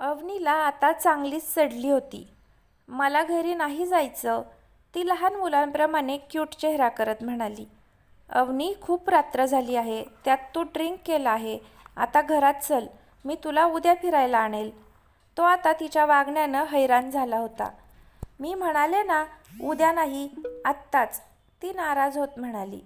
अवनीला आता चांगलीच चढली होती. मला घरी नाही जायचं. ती लहान मुलांप्रमाणे क्यूट चेहरा करत म्हणाली. अवनी खूप रात्र झाली आहे. त्यात तू ड्रिंक केला आहे. आता घरात चल. मी तुला उद्या फिरायला आणेल. तो आता तिच्या वागण्यानं हैराण झाला होता. मी म्हणाले ना उद्या नाही आत्ताच. ती नाराज होत म्हणाली.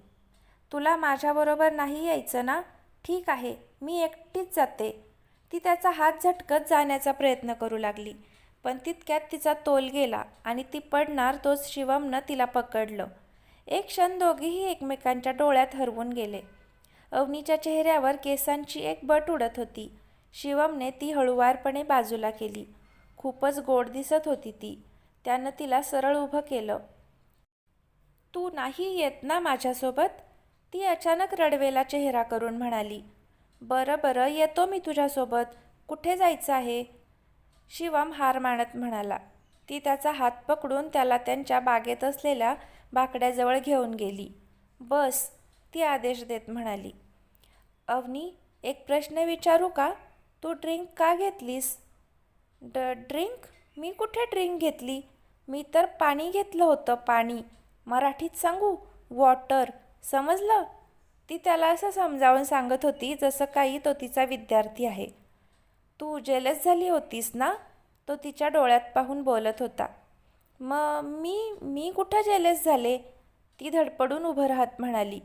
तुला माझ्याबरोबर नाही यायचं ना? ठीक आहे मी एकटीच जाते. ती त्याचा हात झटकत जाण्याचा प्रयत्न करू लागली. पण तितक्यात तिचा तोल गेला आणि ती पडणार तोच शिवमनं तिला पकडलं. एक क्षण दोघेही एकमेकांच्या डोळ्यात हरवून गेले. अवनीच्या चेहऱ्यावर केसांची एक बट उडत होती. शिवमने ती हळुवारपणे बाजूला केली. खूपच गोड दिसत होती ती. त्यानं तिला सरळ उभं केलं. तू नाही येत ना माझ्यासोबत? ती अचानक रडवेला चेहरा करून म्हणाली. बरं बरं येतो मी तुझ्यासोबत. कुठे जायचं आहे? शिवम हार मानत म्हणाला. ती त्याचा हात पकडून त्याला त्यांच्या बागेत असलेल्या बाकड्याजवळ घेऊन गेली. बस ती आदेश देत म्हणाली. अवनी एक प्रश्न विचारू का? तू ड्रिंक का घेतलीस? ड ड्रिंक? मी कुठे ड्रिंक घेतली? मी तर पाणी घेतलं होतं पाणी. मराठीत सांगू? वॉटर. समजलं? ती त्याला असं समजावून सांगत होती जसं काही तो तिचा विद्यार्थी आहे. तू जेलस झाली होतीस ना? तो तिच्या डोळ्यात पाहून बोलत होता. मग मी मी कुठं जेलस झाले? ती धडपडून उभं राहत म्हणाली.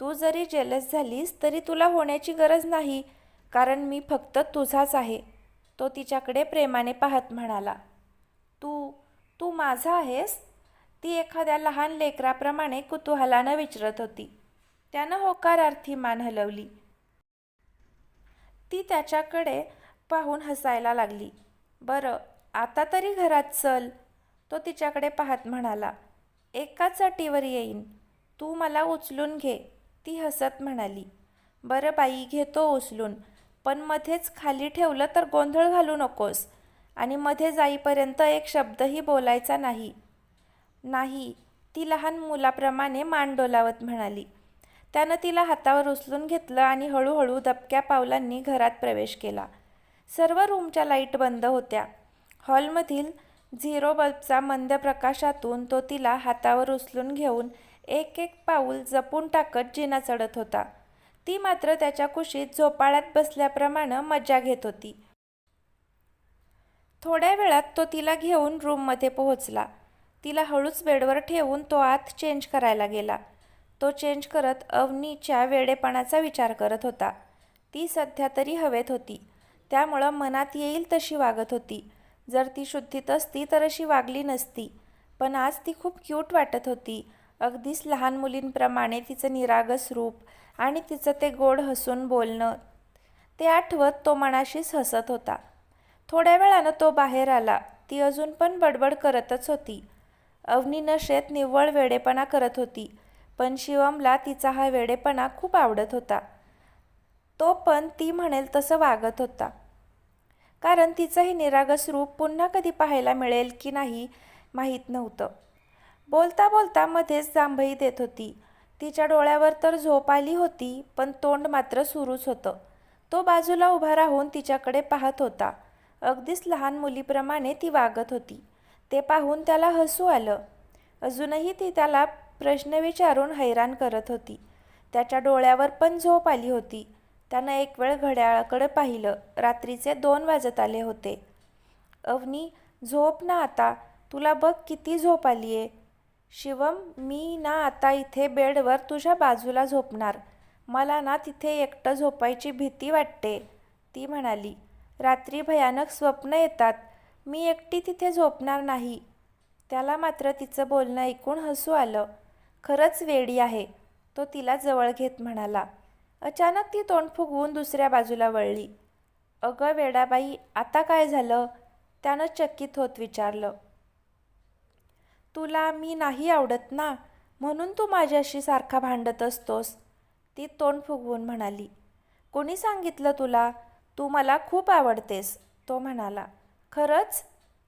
तू जरी जेलस झालीस तरी तुला होण्याची गरज नाही कारण मी फक्त तुझाच आहे तो तिच्याकडे प्रेमाने पाहत म्हणाला. तू तू माझा आहेस? ती एखाद्या लहान लेकराप्रमाणे कुतूहलानं विचारत होती. त्यानं होकारार्थी मान हलवली. ती त्याच्याकडे पाहून हसायला लागली. बरं आता तरी घरात चल तो तिच्याकडे पाहत म्हणाला. एकाच अटीवर येईन. तू मला उचलून घे ती हसत म्हणाली. बरं बाई घेतो उचलून. पण मध्येच खाली ठेवलं तर गोंधळ घालू नकोस. आणि मध्ये जाईपर्यंत एक शब्दही बोलायचा नाही. नाही ती लहान मुलाप्रमाणे मान डोलावत म्हणाली. त्यानं तिला हातावर उचलून घेतलं आणि हळूहळू दबक्या पावलांनी घरात प्रवेश केला. सर्व रूमच्या लाइट बंद होत्या. हॉलमधील झिरो बल्बचा मंद प्रकाशातून तो तिला हातावर उचलून घेऊन एक एक पाऊल जपून टाकत जिना चढत होता. ती मात्र त्याच्या कुशीत झोपाळ्यात बसल्याप्रमाणे मजा घेत होती. थोड्या वेळात तो तिला घेऊन रूममध्ये पोहोचला. तिला हळूच बेडवर ठेवून तो आत चेंज करायला गेला. तो चेंज करत अवनीच्या वेडेपणाचा विचार करत होता. ती सध्या तरी हवेत होती. त्यामुळं मनात येईल तशी वागत होती. जर ती शुद्धीत असती तर अशी वागली नसती. पण आज ती खूप क्यूट वाटत होती. अगदीच लहान मुलींप्रमाणे तिचं निरागस रूप आणि तिचं ते गोड हसून बोलणं ते आठवत तो मनाशीच हसत होता. थोड्या वेळानं तो बाहेर आला. ती अजून पण बडबड करतच होती. अवनी नशेत निव्वळ वेडेपणा करत होती. पण शिवमला तिचा हा वेडेपणा खूप आवडत होता. तो पण ती म्हणेल तसं वागत होता. कारण तिचं हे निरागस रूप पुन्हा कधी पाहायला मिळेल की नाही माहीत नव्हतं. बोलता बोलता मध्येच जांभई देत होती. तिच्या डोळ्यावर तर झोप आली होती पण तोंड मात्र सुरूच होतं. तो बाजूला उभा राहून तिच्याकडे पाहत होता. अगदीच लहान मुलीप्रमाणे ती वागत होती. ते पाहून त्याला हसू आलं. अजूनही ती त्याला प्रश्न विचारून हैराण करत होती. त्याच्या डोळ्यावर पण झोप आली होती. त्यानं एक वेळ घड्याळाकडे पाहिलं. रात्रीचे दोन वाजत आले होते. अवनी झोप ना आता. तुला बघ किती झोप आली आहे शिवम मी ना आता इथे बेडवर तुझ्या बाजूला झोपणार. मला ना तिथे एकटं झोपायची भीती वाटते. ती म्हणाली रात्री भयानक स्वप्न येतात. मी एकटी तिथे झोपणार नाही. त्याला मात्र तिचं बोलणं ऐकून हसू आलं. खरंच वेडी आहे. तो तिला जवळ घेत म्हणाला. अचानक ती तोंड फुगवून दुसऱ्या बाजूला वळली. अगं वेडाबाई आता काय झालं? त्यानं चकित होत विचारलं. तुला मी नाही आवडत ना? म्हणून तू माझ्याशी सारखा भांडत असतोस. ती तोंड फुगवून म्हणाली. कोणी सांगितलं तुला? तू मला खूप आवडतेस तो म्हणाला. खरंच?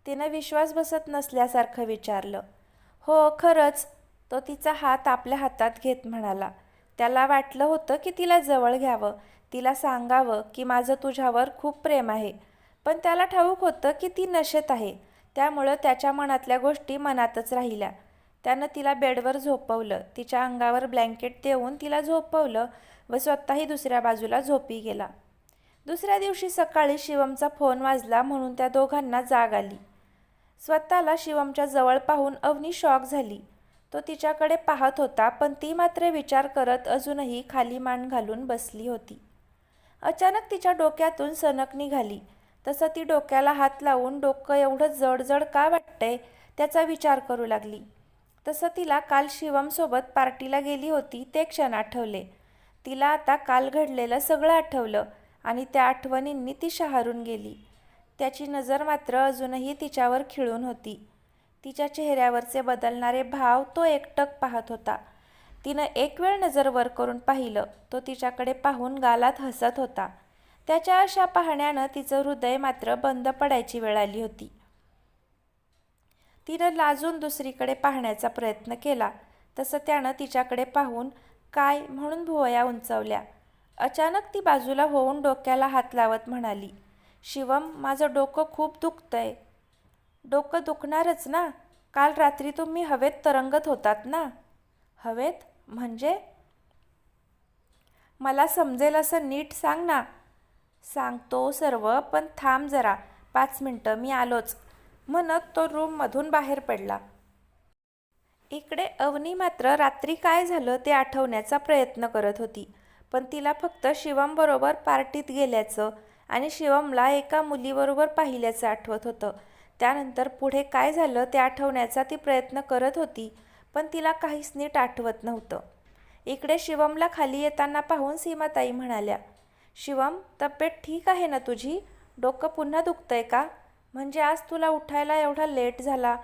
तिनं विश्वास बसत नसल्यासारखं विचारलं. हो खरंच. तो तिचा हात आपल्या हातात घेत म्हणाला त्याला वाटलं होतं की तिला जवळ घ्यावं तिला सांगावं की माझं तुझ्यावर खूप प्रेम आहे पण त्याला ठाऊक होतं की ती नशेत आहे त्यामुळं त्याच्या मनातल्या गोष्टी मनातच राहिल्या. त्यानं तिला बेडवर झोपवलं तिच्या अंगावर ब्लँकेट देऊन तिला झोपवलं व स्वतःही दुसऱ्या बाजूला झोपी गेला. दुसऱ्या दिवशी सकाळी शिवमचा फोन वाजला म्हणून त्या दोघांना जाग आली. स्वतःला शिवमच्या जवळ पाहून अवनी शॉक झाली. तो तिच्याकडे पाहत होता पण ती मात्र विचार करत अजूनही खाली मान घालून बसली होती. अचानक तिच्या डोक्यातून सनक निघाली. तसं ती डोक्याला हात लावून डोकं एवढं जडजड का वाटतंय त्याचा विचार करू लागली. तसं तिला काल शिवमसोबत पार्टीला गेली होती ते क्षण आठवले. तिला आता काल घडलेलं सगळं आठवलं आणि त्या आठवणींनी ती शहारून गेली. त्याची नजर मात्र अजूनही तिच्यावर खिळून होती. तिच्या चेहऱ्यावरचे बदलणारे भाव तो एकटक पाहत होता. तिनं एक वेळ नजर वर करून पाहिलं तो तिच्याकडे पाहून गालात हसत होता. त्याच्या अशा पाहण्यानं तिचं हृदय मात्र बंद पडायची वेळ आली होती. तिनं लाजून दुसरीकडे पाहण्याचा प्रयत्न केला. तसं त्यानं तिच्याकडे पाहून काय म्हणून भुवया उंचवल्या. अचानक ती बाजूला होऊन डोक्याला हात लावत म्हणाली शिवम माझं डोकं खूप दुखतंय. डोकं दुखणारच ना. काल रात्री तुम्ही हवेत तरंगत होतात ना. हवेत? म्हणजे? मला समजेल असं नीट सांग ना. सांगतो सर्व पण थांब जरा. पाच मिनटं मी आलोच. म्हणत तो रूममधून बाहेर पडला. इकडे अवनी मात्र रात्री काय झालं ते आठवण्याचा प्रयत्न करत होती. पण तिला फक्त शिवमबरोबर पार्टीत गेल्याचं आणि शिवमला एका मुलीबरोबर पाहिल्याचं आठवत होतं. त्यानंतर पुढे काय झालं ते आठवण्याचा ती प्रयत्न करत होती पण तिला काहीच नीट आठवत नव्हतं. इकडे शिवमला खाली येताना पाहून सीमाताई म्हणाल्या शिवम तब्येत ठीक आहे ना तुझी? डोकं पुन्हा दुखतंय का? म्हणजे आज तुला उठायला एवढा लेट झाला.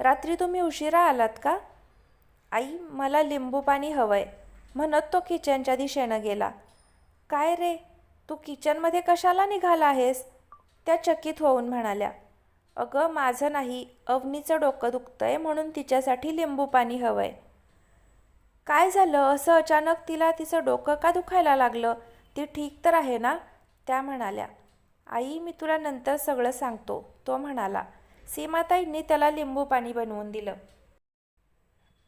रात्री तुम्ही उशिरा आलात का? आई मला लिंबू पाणी हवंय. म्हणत तो किचनच्या दिशेनं गेला. काय रे? तू किचनमध्ये कशाला निघाला आहेस? त्या चकित होऊन म्हणाल्या. अगं माझं नाही. अवनीचं डोकं दुखतंय म्हणून तिच्यासाठी लिंबू पाणी हवंय. काय झालं? असं अचानक तिला तिचं डोकं का दुखायला लागलं? ती ठीक तर आहे ना? त्या म्हणाल्या. आई मी तुला नंतर सगळं सांगतो. तो म्हणाला. सीमाताईंनी त्याला लिंबू पाणी बनवून दिलं.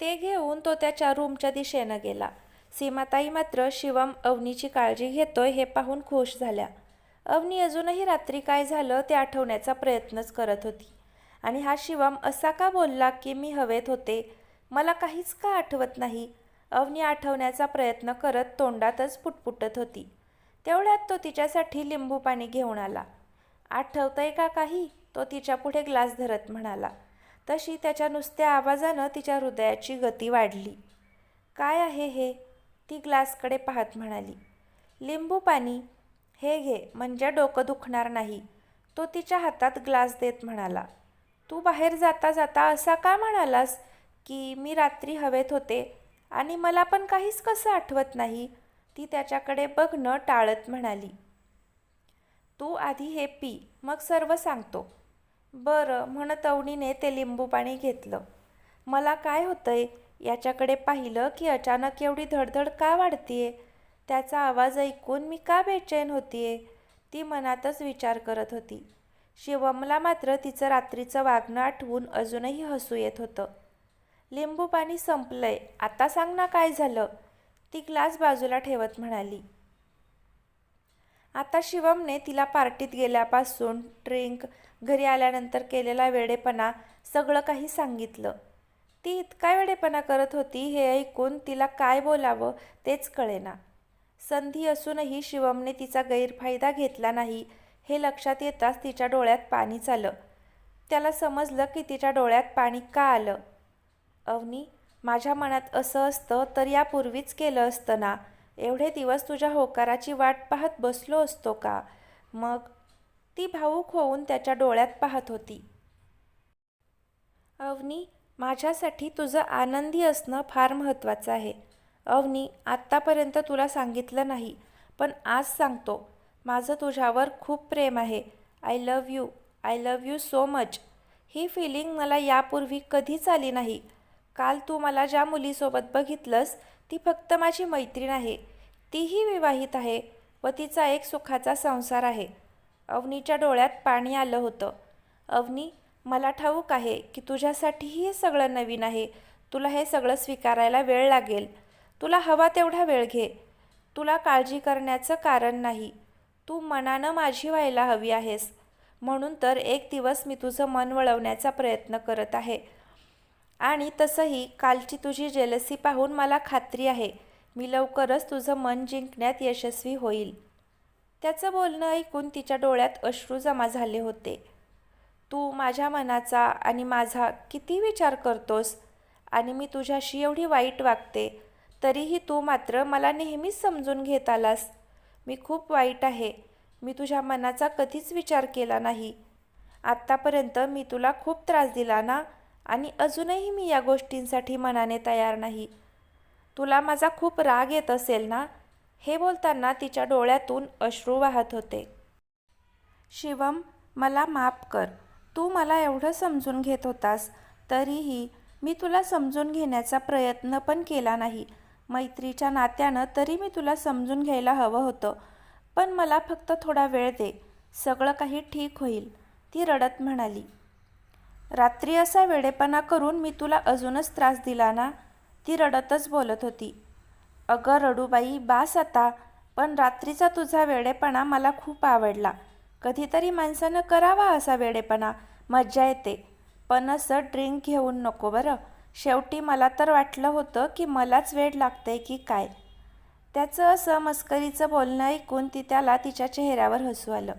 ते घेऊन तो त्याच्या रूमच्या दिशेनं गेला. सीमाताई मात्र शिवम अवनीची काळजी घेतोय हे पाहून खुश झाल्या. अवनी अजूनही रात्री काय झालं ते आठवण्याचा प्रयत्नच करत होती. आणि हा शिवम असा का बोलला की मी हवेत होते? मला काहीच का आठवत नाही? अवनी आठवण्याचा प्रयत्न करत तोंडातच पुटपुटत होती. तेवढ्यात तो तिच्यासाठी लिंबू पाणी घेऊन आला. आठवतंय का काही? तो तिच्या पुढे ग्लास धरत म्हणाला. तशी त्याच्या नुसत्या आवाजानं तिच्या हृदयाची गती वाढली. काय आहे हे? ती ग्लासकडे पाहत म्हणाली. लिंबू पाणी? हे घे म्हणजे डोकं दुखणार नाही. तो तिच्या हातात ग्लास देत म्हणाला तू बाहेर जाता जाता असा का म्हणालास की मी रात्री हवेत होते आणि मला पण काहीच कसं आठवत नाही? ती त्याच्याकडे बघणं टाळत म्हणाली. तू आधी हे पी मग सर्व सांगतो. बरं म्हणत अवणीने ते लिंबू पाणी घेतलं. मला काय होतंय याच्याकडे पाहिलं की अचानक एवढी धडधड का वाढतीये? त्याचा आवाज ऐकून मी का बेचैन होतीये? ती मनातच विचार करत होती. शिवमला मात्र तिचं रात्रीचं वागणं आठवून अजूनही हसू येत होतं. लिंबू पाणी संपलंय आता सांग ना काय झालं? ती ग्लास बाजूला ठेवत म्हणाली. आता शिवमने तिला पार्टीत गेल्यापासून ड्रिंक घरी आल्यानंतर केलेला वेडेपणा सगळं काही सांगितलं. ती इतका वेडेपणा करत होती हे ऐकून तिला काय बोलावं तेच कळेना. संधी असूनही शिवमने तिचा गैरफायदा घेतला नाही हे लक्षात येताच तिच्या डोळ्यात पाणी चालं. त्याला समजलं की तिच्या डोळ्यात पाणी का आलं? अवनी माझ्या मनात असं असतं तर यापूर्वीच केलं असतं ना? एवढे दिवस तुझ्या होकाराची वाट पाहत बसलो असतो का? मग? ती भावूक होऊन त्याच्या डोळ्यात पाहत होती. अवनी माझ्यासाठी तुझं आनंदी असणं फार महत्त्वाचं आहे. अवनी आत्तापर्यंत तुला सांगितलं नाही पण आज सांगतो. माझं तुझ्यावर खूप प्रेम आहे. I love you I love you so much he feeling मला यापूर्वी कधीच आली नाही. काल तू मला ज्या मुलीसोबत बघितलंस ती फक्त माझी मैत्रीण आहे. तीही विवाहित आहे व तिचा एक सुखाचा संसार आहे. अवनीच्या डोळ्यात पाणी आलं होतं. अवनी मला ठाऊक आहे की तुझ्यासाठीही हे सगळं नवीन आहे. तुला हे सगळं स्वीकारायला वेळ लागेल. तुला हवा तेवढा वेळ घे. तुला काळजी करण्याचं कारण नाही. तू मनानं माझी व्हायला हवी आहेस. म्हणून तर एक दिवस मी तुझं मन वळवण्याचा प्रयत्न करत आहे. आणि तसंही कालची तुझी जेलसी पाहून मला खात्री आहे. मी लवकरच तुझं मन जिंकण्यात यशस्वी होईल. त्याचं बोलणं ऐकून तिच्या डोळ्यात अश्रू जमा झाले होते. तू माझ्या मनाचा आणि माझा किती विचार करतोस? आणि मी तुझ्याशी एवढी वाईट वागते तरीही तू मात्र मला नेहमीच समजून घेत आलास. मी खूप वाईट आहे. मी तुझ्या मनाचा कधीच विचार केला नाही. आत्तापर्यंत मी तुला खूप त्रास दिला ना? आणि अजूनही मी या गोष्टींसाठी मनाने तयार नाही. तुला माझा खूप राग येत असेल ना? हे बोलताना तिच्या डोळ्यातून अश्रू वाहत होते. शिवम मला माफ कर. तू मला एवढं समजून घेत होतास. तरीही मी तुला समजून घेण्याचा प्रयत्न पण केला नाही. मैत्रीच्या नात्यानं तरी मी तुला समजून घ्यायला हवं होतं. पण मला फक्त थोडा वेळ दे. सगळं काही ठीक होईल. ती रडत म्हणाली. रात्री असा वेडेपणा करून मी तुला अजूनच त्रास दिला ना? ती रडतच बोलत होती. अगं रडूबाई बास आता. पण रात्रीचा तुझा वेडेपणा मला खूप आवडला. कधीतरी माणसानं करावा असा वेडेपणा. मज्जा येते. पण असं ड्रिंक घेऊन नको बरं. शेवटी मला तर वाटलं होतं की मलाच वेळ लागतंय की काय. त्याचं असं मस्करीचं बोलणं ऐकून ती त्याला तिच्या चेहऱ्यावर हसू आलं.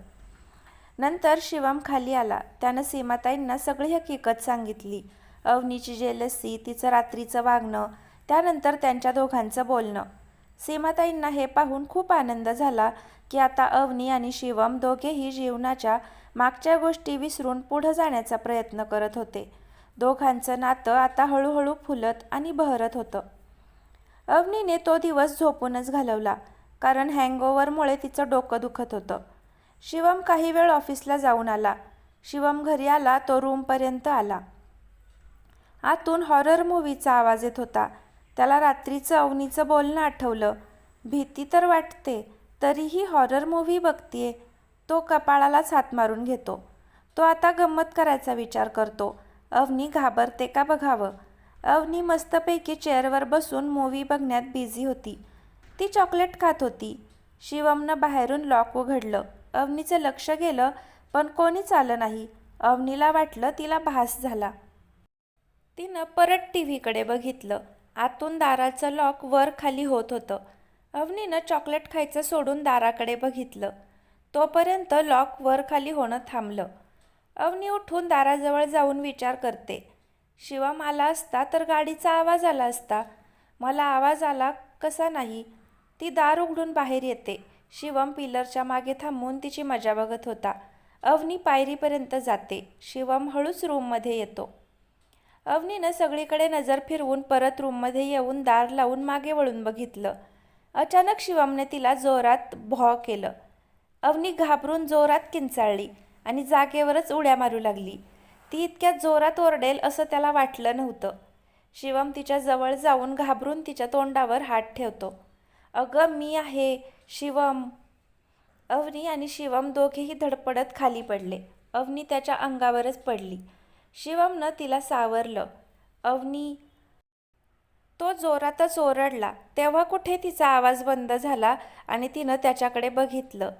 नंतर शिवम खाली आला. त्यानं सीमाताईंना सगळी हकीकत सांगितली. अवनीची जेलसी तिचं रात्रीचं वागणं त्यानंतर त्यांच्या दोघांचं बोलणं. सीमाताईंना हे पाहून खूप आनंद झाला की आता अवनी आणि शिवम दोघेही जीवनाच्या मागच्या गोष्टी विसरून पुढं जाण्याचा प्रयत्न करत होते. दोघांचं नातं आता हळूहळू फुलत आणि बहरत होतं. अवनीने तो दिवस झोपूनच घालवला कारण हँगओव्हरमुळे तिचं डोकं दुखत होतं. शिवम काही वेळ ऑफिसला जाऊन आला. शिवम घरी आला तो रूमपर्यंत आला. आतून हॉरर मूवीचा आवाज येत होता. त्याला रात्रीचं अवनीचं बोलणं आठवलं. भीती तर वाटते तरीही हॉरर मूव्ही बघतीये तो कपाळालाच हात मारून घेतो. तो आता गंमत करायचा विचार करतो. अवनी घाबरते का बघावं? अवनी मस्तपैकी चेअरवर बसून मूवी बघण्यात बिझी होती. ती चॉकलेट खात होती. शिवमनं बाहेरून लॉक उघडलं. अवनीचं लक्ष गेलं पण कोणीच आलं नाही. अवनीला वाटलं तिला भास झाला. तिनं परत टी व्हीकडे बघितलं. आतून दाराचं लॉक वर खाली होत होतं. अवनीनं चॉकलेट खायचं सोडून दाराकडे बघितलं. तोपर्यंत लॉक वर खाली होणं थांबलं. अवनी उठून दाराजवळ जाऊन विचार करते. शिवम आला असता तर गाडीचा आवाज आला असता. मला आवाज आला कसा नाही? ती दार उघडून बाहेर येते. शिवम पिलरच्या मागे थांबून तिची मजा बघत होता. अवनी पायरीपर्यंत जाते. शिवम हळूच रूममध्ये येतो. अवनीनं सगळीकडे नजर फिरवून परत रूममध्ये येऊन दार लावून मागे वळून बघितलं. अचानक शिवमने तिला जोरात भॉ केलं. अवनी घाबरून जोरात किंचाळली. आणि जागेवरच उड्या मारू लागली. ती इतक्या जोरात ओरडेल असं त्याला वाटलं नव्हतं. शिवम तिच्या जवळ जाऊन घाबरून तिच्या तोंडावर हात ठेवतो. अगं मी आहे शिवम. अवनी आणि शिवम दोघेही धडपडत खाली पडले. अवनी त्याच्या अंगावरच पडली. शिवमनं तिला सावरलं. अवनी तो जोरातच ओरडला. तेव्हा कुठे तिचा आवाज बंद झाला आणि तिनं त्याच्याकडे बघितलं.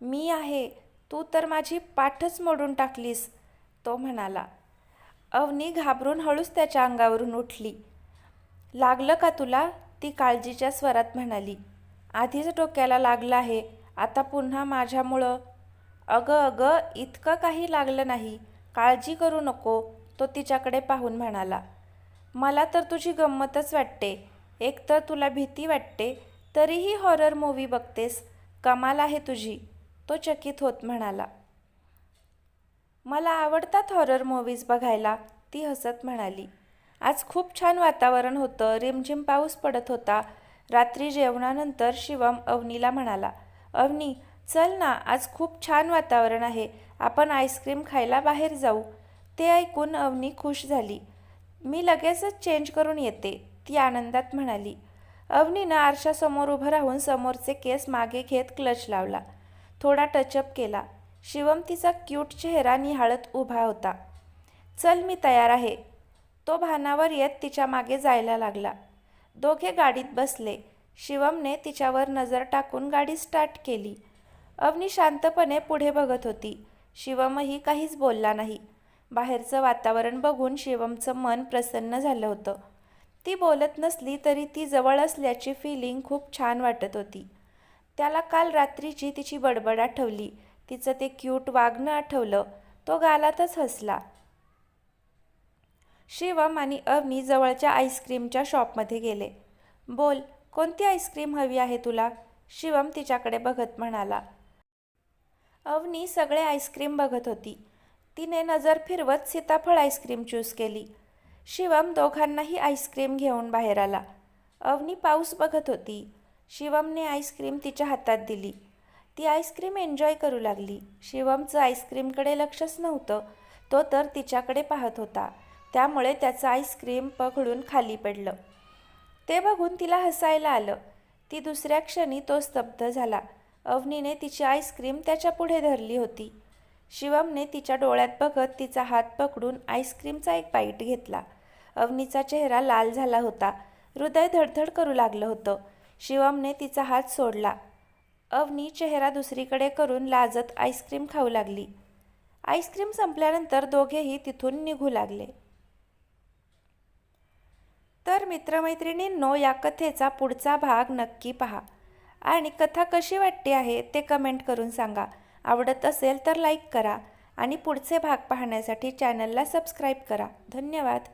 मी आहे तू तर माझी पाठच मोडून टाकलीस तो म्हणाला. अवनी घाबरून हळूच त्याच्या अंगावरून उठली. लागलं का तुला? ती काळजीच्या स्वरात म्हणाली. आधीच डोक्याला लागलं आहे आता पुन्हा माझ्यामुळं. अगं अगं इतकं काही लागलं नाही. काळजी करू नको तो तिच्याकडे पाहून म्हणाला. मला तर तुझी गंमतच वाटते. एकतर तुला भीती वाटते तरीही हॉरर मूव्ही बघतेस. कमाल आहे तुझी. तो चकित होत म्हणाला मला आवडतात हॉरर मूव्हीज बघायला ती हसत म्हणाली. आज खूप छान वातावरण होतं रिमझिम पाऊस पडत होता. रात्री जेवणानंतर शिवम अवनीला म्हणाला अवनी चल ना आज खूप छान वातावरण आहे. आपण आईस्क्रीम खायला बाहेर जाऊ. ते ऐकून अवनी खुश झाली. मी लगेचच चेंज करून येते ती आनंदात म्हणाली. अवनीनं आरशासमोर उभं राहून समोरचे केस मागे घेत क्लच लावला. थोडा टचअप केला. शिवम तिचा क्यूट चेहरा निहाळत उभा होता. चल मी तयार आहे. तो भानावर येत तिच्यामागे जायला लागला. दोघे गाडीत बसले. शिवमने तिच्यावर नजर टाकून गाडी स्टार्ट केली. अवनी शांतपणे पुढे बघत होती. शिवमही काहीच बोलला नाही. बाहेरचं वातावरण बघून शिवमचं मन प्रसन्न झालं होतं. ती बोलत नसली तरी ती जवळ असल्याची फिलिंग खूप छान वाटत होती. त्याला काल रात्रीची तिची बडबड आठवली तिचं ते क्यूट वागणं आठवलं तो गालातच हसला. शिवम आणि अवनी जवळच्या आईस्क्रीमच्या शॉपमध्ये गेले. बोल कोणती आईस्क्रीम हवी आहे तुला? शिवम तिच्याकडे बघत म्हणाला. अवनी सगळे आईस्क्रीम बघत होती. तिने नजर फिरवत सीताफळ आईस्क्रीम चूज केली. शिवम दोघांनाही आईस्क्रीम घेऊन बाहेर आला. अवनी पाऊस बघत होती. शिवमने आईस्क्रीम तिच्या हातात दिली. ती आईस्क्रीम एन्जॉय करू लागली. शिवमचं आईस्क्रीमकडे लक्षच नव्हतं. तो तर तिच्याकडे पाहत होता. त्यामुळे त्याचं आईस्क्रीम पकडून खाली पडलं. ते बघून तिला हसायला आलं. ती दुसऱ्या क्षणी तो स्तब्ध झाला. अवनीने तिची आईस्क्रीम त्याच्या पुढे धरली होती. शिवमने तिच्या डोळ्यात बघत तिचा हात पकडून आईस्क्रीमचा एक बाईट घेतला. अवनीचा चेहरा लाल झाला होता. हृदय धडधड करू लागलं होतं. शिवमने तिचा हात सोडला. अवनी चेहरा दुसरीकडे करून लाजत आईस्क्रीम खाऊ लागली. आईस्क्रीम संपल्यानंतर दोघेही तिथून निघू लागले. तर मित्रमैत्रिणींनो या कथेचा पुढचा भाग नक्की पहा. आणि कथा कशी वाटते आहे ते कमेंट करून सांगा. आवडत असेल तर लाईक करा आणि पुढचे भाग पाहण्यासाठी चॅनलला सबस्क्राईब करा. धन्यवाद.